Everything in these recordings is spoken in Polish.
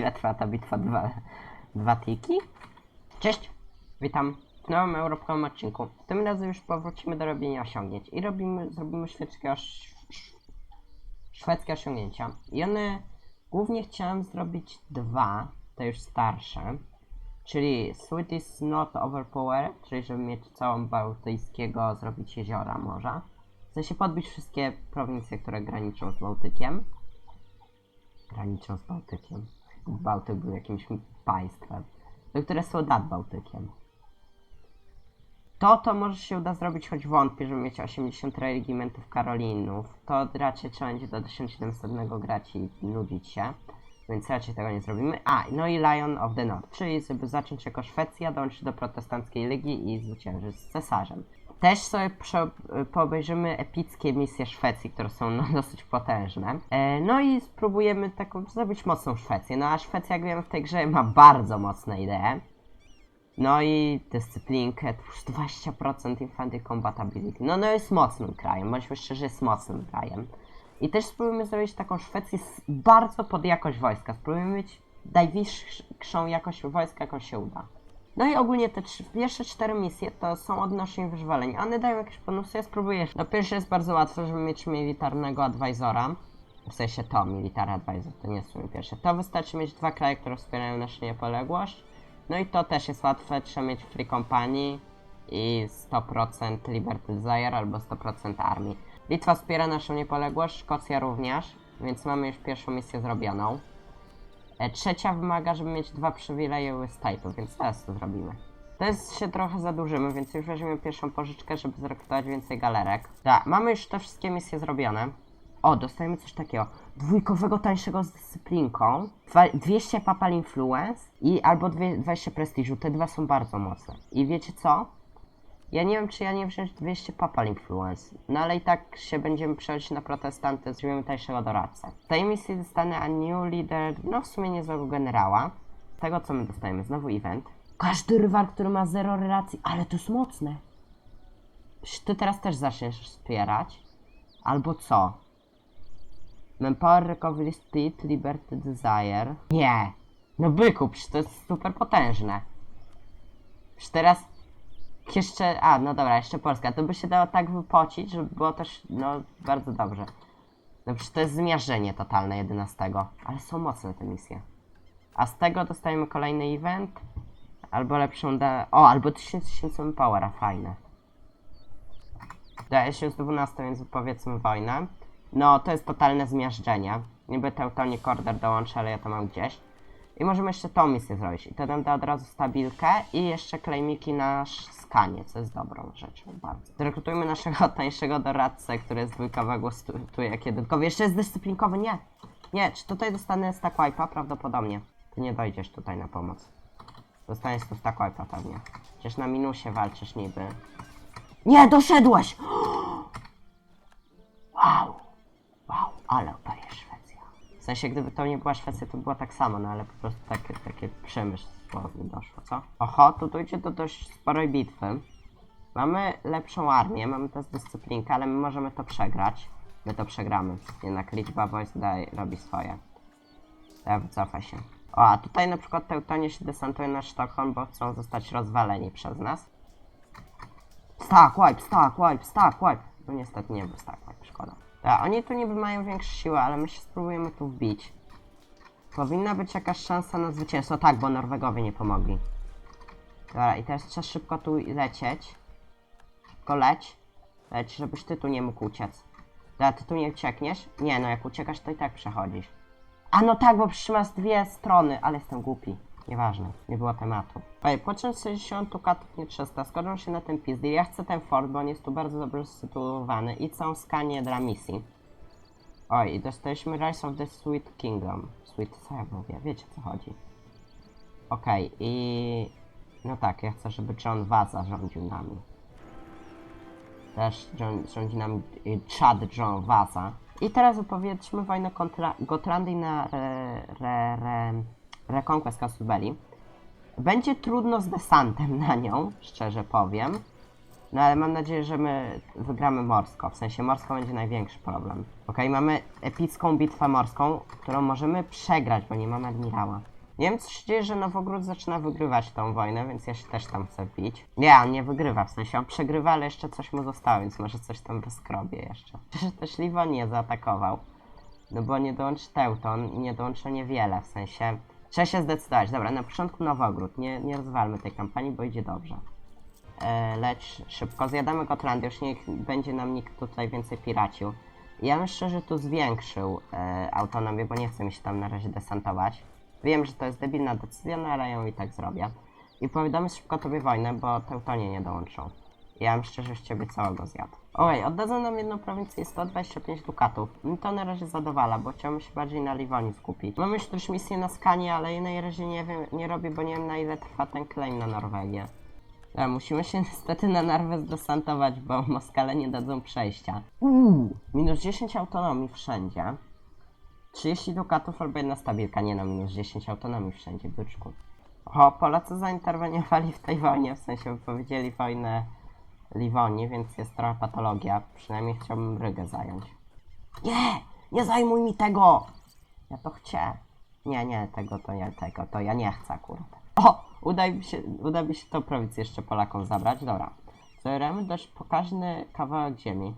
ile trwa ta bitwa? Dwa, dwa tiki? Cześć! Witam w nowym europejskim odcinku. Tym razem już powrócimy do robienia osiągnięć i robimy, zrobimy szwedzkie, szwedzkie osiągnięcia. I one głównie chciałem zrobić dwa, te już starsze. Czyli Sweet is not overpowered, czyli żeby mieć całą Bałtyckiego, zrobić jeziora morza. W sensie podbić wszystkie prowincje, które graniczą z Bałtykiem. Graniczą z Bałtykiem. Bałtyk był jakimś państwem. No, które są nad Bałtykiem. To to może się uda zrobić, choć wątpię, żeby mieć 80 regimentów Karolinów. To raczej trzeba będzie do 1700 grać i nudzić się. Więc raczej tego nie zrobimy. A, no i Lion of the North, czyli żeby zacząć jako Szwecja, dołączyć do protestanckiej ligi i zwyciężyć z cesarzem. Też sobie prze, poobejrzymy epickie misje Szwecji, które są no, dosyć potężne. E, no i spróbujemy taką zrobić mocną Szwecję. No a Szwecja, jak wiemy, w tej grze ma bardzo mocne idee. No i dyscyplinkę, już 20% Infantry Compatibility. No, no jest mocnym krajem, bądźmy szczerzy, jest mocnym krajem. I też spróbujemy zrobić taką Szwecję z bardzo pod jakość wojska. Spróbujemy mieć najwyższą jakość wojska, jaką się uda. No i ogólnie te trzy, pierwsze cztery misje to są odnośnie wyżwaleń. One dają jakieś bonusy, ja spróbuję. No pierwsze jest bardzo łatwe, żeby mieć militarnego advisora. W sensie to, military advisor, to nie jest w pierwsze. To wystarczy mieć dwa kraje, które wspierają naszą niepodległość. No i to też jest łatwe, trzeba mieć Free Company i 100% Liberty Desire albo 100% armii. Litwa wspiera naszą niepodległość, Szkocja również, więc mamy już pierwszą misję zrobioną. E, trzecia wymaga, żeby mieć dwa przywileje state'u, więc teraz to zrobimy. Teraz się trochę zadłużymy, więc już weźmiemy pierwszą pożyczkę, żeby zrekrutować więcej galerek. Tak, mamy już te wszystkie misje zrobione. O, dostajemy coś takiego. Dwójkowego tańszego z dyscyplinką. Dwa- 200 papal influence i albo dwie- 20 prestiżu. Te dwa są bardzo mocne. I wiecie co? Ja nie wiem, czy ja nie wziąć 200 papal influence. No ale i tak się będziemy przechodzić na protestanty, zrobimy tańszego doradcę. W tej misji dostanę a new leader, no w sumie niezłego generała. Z tego co my dostajemy, znowu event. Każdy rywal, który ma zero relacji, ale to jest mocne. Ty teraz też zaczniesz wspierać. Albo co? Manpower Recovery Speed, Liberty Desire. Nie! No byku, przecież to jest super potężne. Przecież teraz jeszcze, a no dobra, jeszcze Polska. To by się dało tak wypocić, żeby było też, no bardzo dobrze. No przecież to jest zmiażdżenie totalne 11. Ale są mocne te misje. A z tego dostajemy kolejny event. Albo lepszą da... O, albo 1000 tysięcy powera, fajne. Daje się z 12, więc powiedzmy wojnę. No, to jest totalne zmiażdżenie. Niby Teutonic Order dołączy, ale ja to mam gdzieś. I możemy jeszcze tą misję zrobić. I to nam da od razu stabilkę i jeszcze klejmiki na skanie, co jest dobrą rzeczą bardzo. Zrekrutujmy naszego tańszego doradcę, który jest dwójkowego stu- tu jak jedynkowy. Jeszcze jest dyscyplinkowy, nie! Nie, czy tutaj dostanę stack wipe'a? Prawdopodobnie. Ty nie dojdziesz tutaj na pomoc. Dostaniesz tu stack wipe'a pewnie. Przecież na minusie walczysz niby. Nie, doszedłeś! Wow! Wow, ale. W sensie, gdyby to nie była Szwecja, to było tak samo, no ale po prostu takie, takie słowny doszło, co? Oho, tu dojdzie do dość sporej bitwy. Mamy lepszą armię, mamy też dyscyplinkę, ale my możemy to przegrać. My to przegramy. Jednak liczba wojsk robi swoje. Ja wycofaj się. O, a tutaj na przykład Teutonie się desantuje na Sztokholm, bo chcą zostać rozwaleni przez nas. Stack wipe, stack wipe, stack wipe. No niestety nie był stack wipe, szkoda. Tak, oni tu niby mają większe siły, ale my się spróbujemy tu wbić. Powinna być jakaś szansa na zwycięstwo. Tak, bo Norwegowie nie pomogli. Dobra, i teraz trzeba szybko tu lecieć. Szybko leć. Leć, żebyś ty tu nie mógł uciec. Dobra, ty tu nie uciekniesz? Nie, no jak uciekasz, to i tak przechodzisz. A no tak, bo przecież masz dwie strony, ale jestem głupi. Nieważne, nie było tematu. Ej, po czym 60 dukatów nie 300, skończą się na tym pizdy. Ja chcę ten fort, bo on jest tu bardzo dobrze sytuowany i całą skanię dla misji. Oj, dostaliśmy Rise of the Sweet Kingdom. Sweet, co ja mówię? Wiecie co chodzi. Okej, i... No tak, ja chcę, żeby John Waza rządził nami. Też John, rządzi nami y, Chad John Waza. I teraz opowiedzmy wojnę kontra Gotlandy na re, re, re, Reconquest Castle Belli. Będzie trudno z desantem na nią, szczerze powiem. No ale mam nadzieję, że my wygramy morsko. W sensie morsko będzie największy problem. Okej, mamy epicką bitwę morską, którą możemy przegrać, bo nie mamy admirała. Nie wiem, co się dzieje, że Nowogród zaczyna wygrywać tą wojnę, więc ja się też tam chcę wbić. Nie, on nie wygrywa, w sensie on przegrywa, ale jeszcze coś mu zostało, więc może coś tam rozkrobie jeszcze. Przecież też Liwon nie zaatakował. No bo nie dołączy Teuton i nie dołączy niewiele, w sensie... Trzeba się zdecydować. Dobra, na początku Nowogród. Nie, nie rozwalmy tej kampanii, bo idzie dobrze. E, lecz szybko. Zjadamy Gotlandię, już niech będzie nam nikt tutaj więcej piracił. Ja bym szczerze tu zwiększył e, autonomię, bo nie chcę mi się tam na razie desantować. Wiem, że to jest debilna decyzja, no ale ją i tak zrobię. I powiadamy szybko tobie wojnę, bo Teutonie nie dołączą. Ja bym szczerze z ciebie całego zjadł. Oj, oddadzą nam jedną prowincję 125 dukatów. Mi to na razie zadowala, bo chciałbym się bardziej na Liwonii skupić. Mam już też misję na Skanie, ale jej na razie nie wiem, nie robię, bo nie wiem na ile trwa ten claim na Norwegię. A, musimy się niestety na Narwę zdesantować, bo Moskale nie dadzą przejścia. Uuu, minus 10 autonomii wszędzie. 30 dukatów albo jedna stabilka, nie no, minus 10 autonomii wszędzie, byczku. O, Polacy zainterweniowali w tej wojnie, w sensie wypowiedzieli wojnę Liwonii, więc jest trochę patologia. Przynajmniej chciałbym Rygę zająć. Nie! Nie zajmuj mi tego! Ja to chcę. Nie, nie, tego to ja, tego to ja nie chcę akurat. O! Uda mi się, uda mi się tą prowincję jeszcze Polakom zabrać. Dobra. Zajremy dość pokaźny kawałek ziemi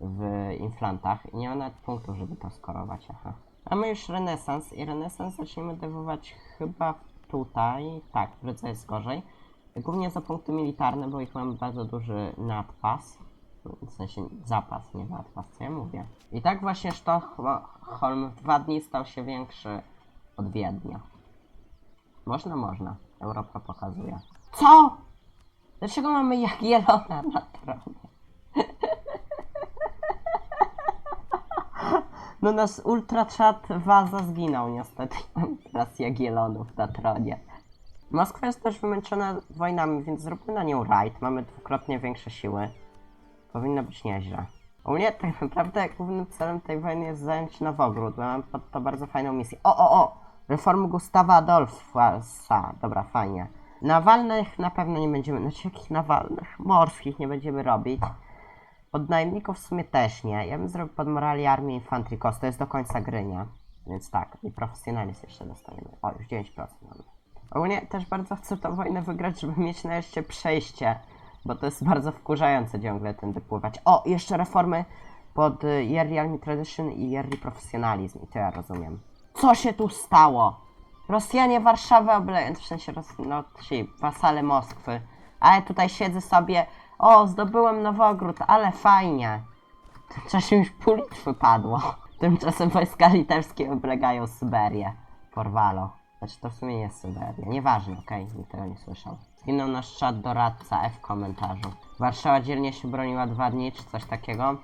w inflantach i nie ma nawet punktów, żeby to skorować. Aha. Mamy już renesans i renesans zaczniemy dewować chyba tutaj. Tak, w jest gorzej. Głównie za punkty militarne, bo ich mamy bardzo duży nadpas. W sensie zapas, nie nadpas, co ja mówię. I tak właśnie Sztokholm w dwa dni stał się większy od Wiednia. Można, można. Europa pokazuje. Co? Dlaczego mamy Jagiellona na tronie? No nasz ultrachat Waza zginął niestety. Mam teraz Jagiellonów na tronie. Moskwa jest też wymęczona wojnami, więc zróbmy na nią raid. Mamy dwukrotnie większe siły. Powinno być nieźle. U mnie tak naprawdę głównym celem tej wojny jest zająć Nowogród, bo mam pod to bardzo fajną misję. O, o, o! Reformy Gustawa Adolfa. Dobra, fajnie. Nawalnych na pewno nie będziemy, znaczy jakich nawalnych? Morskich nie będziemy robić. Od najemników w sumie też nie. Ja bym zrobił pod morali armię Infantry Cost. To jest do końca gry, nie? Więc tak. I profesjonalizm jeszcze dostaniemy. O, już 9% mamy. Ogólnie też bardzo chcę tę wojnę wygrać, żeby mieć nareszcie przejście. Bo to jest bardzo wkurzające ciągle tędy pływać. O, jeszcze reformy pod y, Yearly Army Tradition i Yearly Professionalizm. I to ja rozumiem. Co się tu stało? Rosjanie Warszawę obleją, w sensie Ros no ci wasale Moskwy. A ja tutaj siedzę sobie, o zdobyłem Nowogród, ale fajnie. Tymczasem już pół Litwy padło. Tymczasem wojska litewskie oblegają Syberię. Porwalo. Znaczy to w sumie jest Syberia. Nieważne, okej, nikt tego nie słyszał. Zginął nasz czat doradca F w komentarzu. Warszawa dzielnie się broniła dwa dni, czy coś takiego.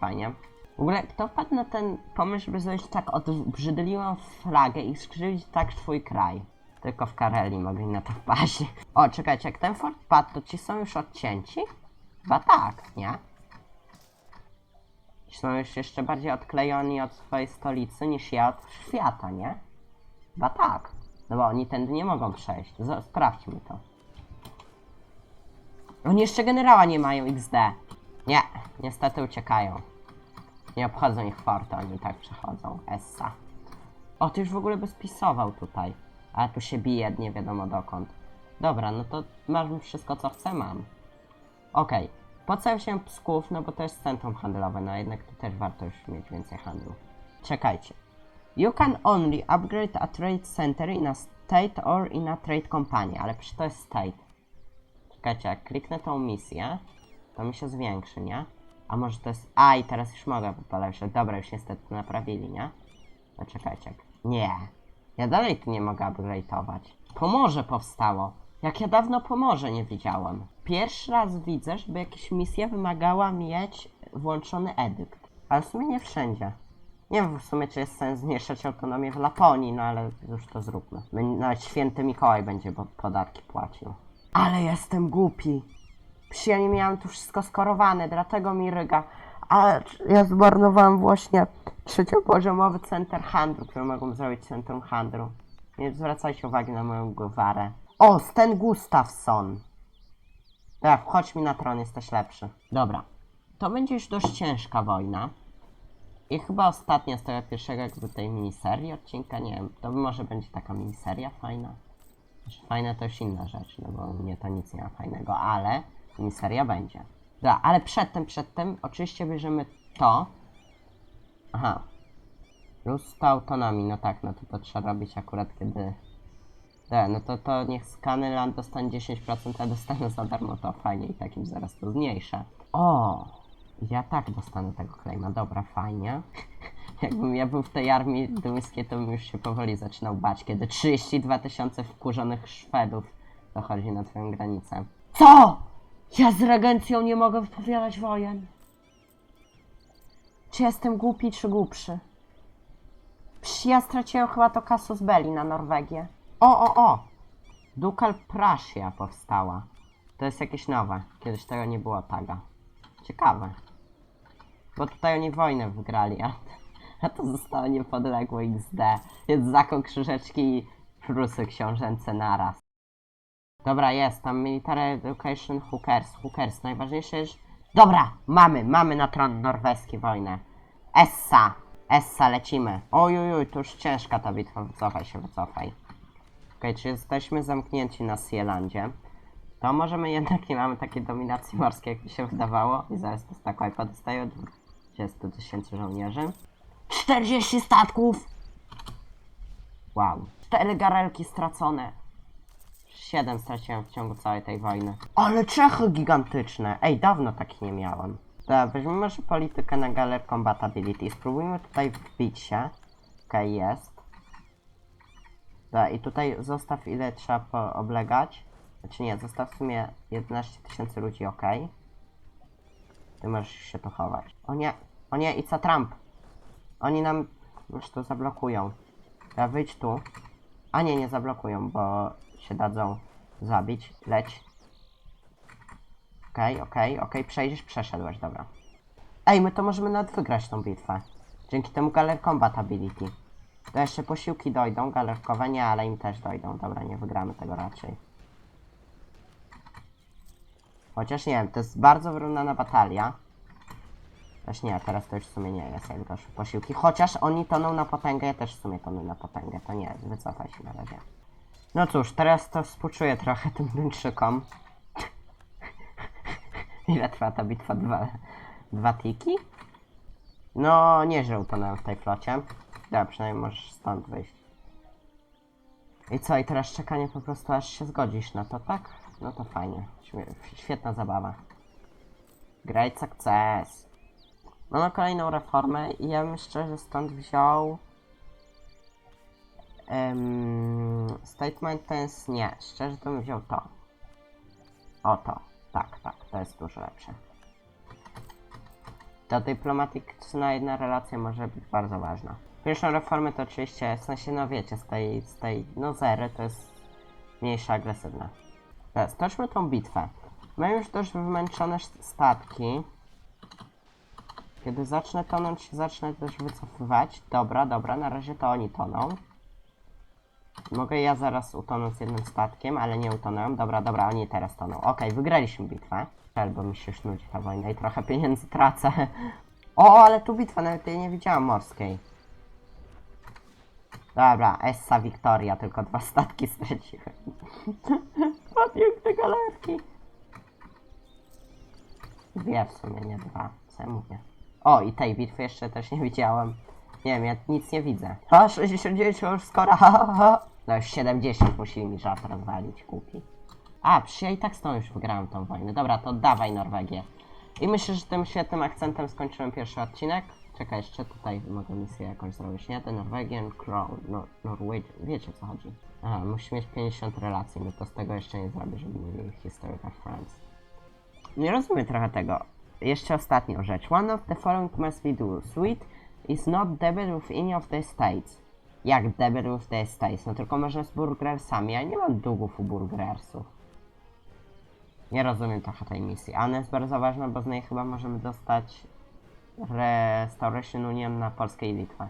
Fajnie. W ogóle, kto wpadł na ten pomysł, żeby zrobić tak odbrzydliwą flagę i skrzywić tak swój kraj? Tylko w Karelii mogli na to wpaść. O, czekajcie, jak ten fort padł, to ci są już odcięci? Chyba tak, nie? Ci są już jeszcze bardziej odklejoni od swojej stolicy niż ja od świata, nie? Chyba tak. No bo oni tędy nie mogą przejść. Z sprawdźmy to. Oni jeszcze generała nie mają XD. Nie, niestety uciekają. Nie obchodzą ich forty, oni tak przechodzą. Essa. O, ty już w ogóle bezpisował tutaj. Ale tu się bije, nie wiadomo dokąd. Dobra, no to masz wszystko co chcę, mam. Okej. Po co ja wziąłem Psków? No bo to jest centrum handlowe, no jednak tu też warto już mieć więcej handlu. Czekajcie. You can only upgrade a trade center in a state or in a trade company, ale przecież to jest state. Czekajcie, jak kliknę tą misję, to mi się zwiększy, nie? A może to jest... A, i teraz już mogę polepszyć. Dobra, już niestety to naprawili, nie? No czekajcie. Nie. Ja dalej tu nie mogę upgrade'ować. Pomorze powstało. Jak ja dawno Pomorze nie widziałem. Pierwszy raz widzę, żeby jakaś misja wymagała mieć włączony edykt. Ale w sumie nie wszędzie. Nie wiem w sumie, czy jest sens zmniejszać autonomię w Laponii, no ale już to zróbmy. My- Nawet święty Mikołaj będzie bo podatki płacił. Ale jestem głupi. Przecież ja nie miałem tu wszystko skorowane, dlatego mi ryga. Ale ja zmarnowałem właśnie trzeciopoziomowy center handlu, który mogą zrobić centrum handlu. Nie zwracajcie uwagi na moją gwarę. O, Sten Gustafsson. Tak, wchodź mi na tron, jesteś lepszy. Dobra. To będzie już dość ciężka wojna. I chyba ostatnia z tego pierwszego jakby tej miniserii odcinka, nie wiem, to może będzie taka miniseria fajna. Znaczy, Fajna to już inna rzecz, no bo mnie to nic nie ma fajnego, ale miniseria będzie. Dobra, ale przedtem, przedtem oczywiście bierzemy to. Aha. Plus to autonomii, no tak, no to to trzeba robić akurat kiedy... Tak, no to, to niech Scaneland dostanie 10%, a dostanę za darmo to fajnie i takim zaraz to zmniejszę. O! Ja tak dostanę tego claima, dobra, fajnie. Jakbym ja był w tej armii duńskiej, to bym już się powoli zaczynał bać, kiedy 32 tysiące wkurzonych Szwedów dochodzi na twoją granicę. Co? Ja z regencją nie mogę wypowiadać wojen. Czy jestem głupi, czy głupszy? Psz, ja straciłem chyba to Casus Belli na Norwegię. O, o, o! Dukal Prussia powstała. To jest jakieś nowe. Kiedyś tego nie było taga. Ciekawe. Bo tutaj oni wojnę wygrali, a, a to zostało niepodległe XD. Jest zakon krzyżeczki i Prusy książęce naraz. Dobra, jest, tam Military Education Hookers, Hookers, najważniejsze jest... Dobra, mamy, mamy na tron norweski wojnę. Essa, Essa, lecimy. Oj, oj, oj, to już ciężka ta bitwa, wycofaj się, wycofaj. Okej, czy jesteśmy zamknięci na Sielandzie? To możemy jednak nie mamy takiej dominacji morskiej, jak mi się wydawało. I zaraz to tak wipe dostaje od 20 tysięcy żołnierzy. 40 statków! Wow. 4 garelki stracone. 7 straciłem w ciągu całej tej wojny. Ale Czechy gigantyczne! Ej, dawno takich nie miałem. Dobra, weźmiemy może politykę na Galer Combatability. Spróbujmy tutaj wbić się. Okej, jest. Dobra, i tutaj zostaw ile trzeba pooblegać. Znaczy nie, zostaw w sumie 11 tysięcy ludzi, ok. Ty możesz się tu chować. O nie, o nie, i co Trump? Oni nam już to zablokują. Ja wyjdź tu. A nie, nie zablokują, bo się dadzą zabić. Leć. Okej, okej, okej, przejdziesz, przeszedłeś, dobra. Ej, my to możemy nawet wygrać tą bitwę. Dzięki temu Galer Combat Ability. To jeszcze posiłki dojdą, galerkowe nie, ale im też dojdą. Dobra, nie wygramy tego raczej. Chociaż nie wiem, to jest bardzo wyrównana batalia. Też nie, teraz to już w sumie nie jest, jak doszły posiłki. Chociaż oni toną na potęgę, ja też w sumie tonę na potęgę. To nie, wycofaj się na razie. No cóż, teraz to współczuję trochę tym Duńczykom. Ile trwa ta bitwa? Dwa, dwa tiki? No, nie, że utonąłem w tej flocie. Dobra, przynajmniej możesz stąd wyjść. I co, i teraz czekanie po prostu aż się zgodzisz na to, tak? No to fajnie. Świetna zabawa. Great success. Mamy kolejną reformę i ja bym szczerze stąd wziął... Um, statement tense nie. Szczerze to bym wziął to. O to. Tak, tak. To jest dużo lepsze. Ta dyplomatyczna jedna relacja może być bardzo ważna. Pierwszą reformę to oczywiście, w sensie, no wiecie, z tej, z tej, no zery to jest mniejsza agresywna. Teraz, stoczmy tą bitwę. Mam już dość wymęczone statki. Kiedy zacznę tonąć, zacznę też wycofywać. Dobra, dobra, na razie to oni toną. Mogę ja zaraz utonąć z jednym statkiem, ale nie utonąłem. Dobra, dobra, oni teraz toną. Okej, wygraliśmy bitwę. Albo mi się już nudzi ta wojna i trochę pieniędzy tracę. O, ale tu bitwa, nawet jej nie widziałam morskiej. Dobra, Essa Victoria, tylko dwa statki straciłem. Dwa piękne galerki. Dwie w sumie, nie dwa. Co ja mówię? O, i tej bitwy jeszcze też nie widziałem. Nie wiem, ja nic nie widzę. A, 69 to już skoro. No już 70 musieli mi żart rozwalić, kupi. A, przecież ja i tak z tą już wygrałem tą wojnę. Dobra, to dawaj Norwegię. I myślę, że tym świetnym akcentem skończyłem pierwszy odcinek. Czekaj, jeszcze tutaj mogę misję jakąś zrobić, nie? The Norwegian Crown, no, Norwegian, wiecie o co chodzi. Aha, mieć 50 relacji, no to z tego jeszcze nie zrobię, żeby mieli Historical Friends. Nie rozumiem trochę tego. Jeszcze ostatnią rzecz. One of the following must be due. Sweet is not debt with any of the states. Jak debt with the states? No tylko można z burgersami. Ja nie mam długów u burgersów. Nie rozumiem trochę tej misji. A ona jest bardzo ważna, bo z niej chyba możemy dostać Restoration Union na Polskę i Litwę.